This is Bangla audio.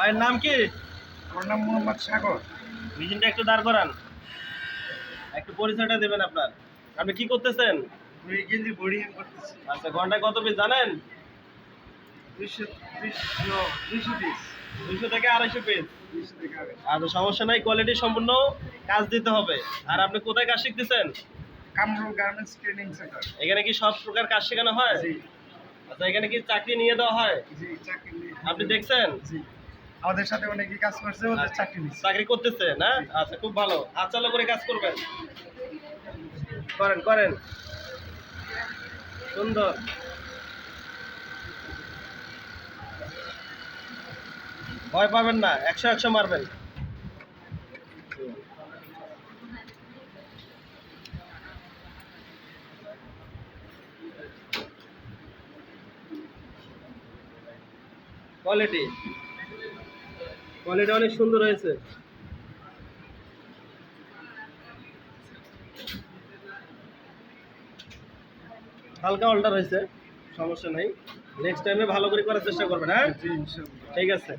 ভাইয়ের নাম কি? আমার নাম মোহাম্মদ সাগর। মেশিনটা একটু দাঁড় করান। একটু পরিচয়টা দেবেন আপনার। আপনি কি করতেছেন? করতেছি। আচ্ছা ঘন্টায় কত পিস জানেন? দুইশো পিস দুইশো থেকে আড়াইশো পিস আচ্ছা সমস্যা নাই কোয়ালিটি সম্পূর্ণ কাজ দিতে হবে। আর আপনি কোথায় কাজ শিখতেছেন? কামরুল গার্মেন্টস ট্রেনিং সেন্টার এখানে কি সব প্রকার কাজ শেখানো হয়? আচ্ছা এখানে কি চাকরি নিয়ে দেওয়া হয়? আপনি দেখছেন? জি। আমাদের সাথে অনেকে কাজ করছে ওদের চাকরি নিচ্ছে। চাকরি করতেছে না? আচ্ছা খুব ভালো। হাত চালু করে কাজ করবেন। করেন করেন। সুন্দর। ভয় পাবেন না একশো একশো মারবেন। কোয়ালিটি। কোয়ালিটি অনেক সুন্দর হয়েছে। হালকা অল্টার হয়েছে সমস্যা নাই। নেক্সট টাইমে ভালো করে করার চেষ্টা করবেন হ্যাঁ? ঠিক আছে।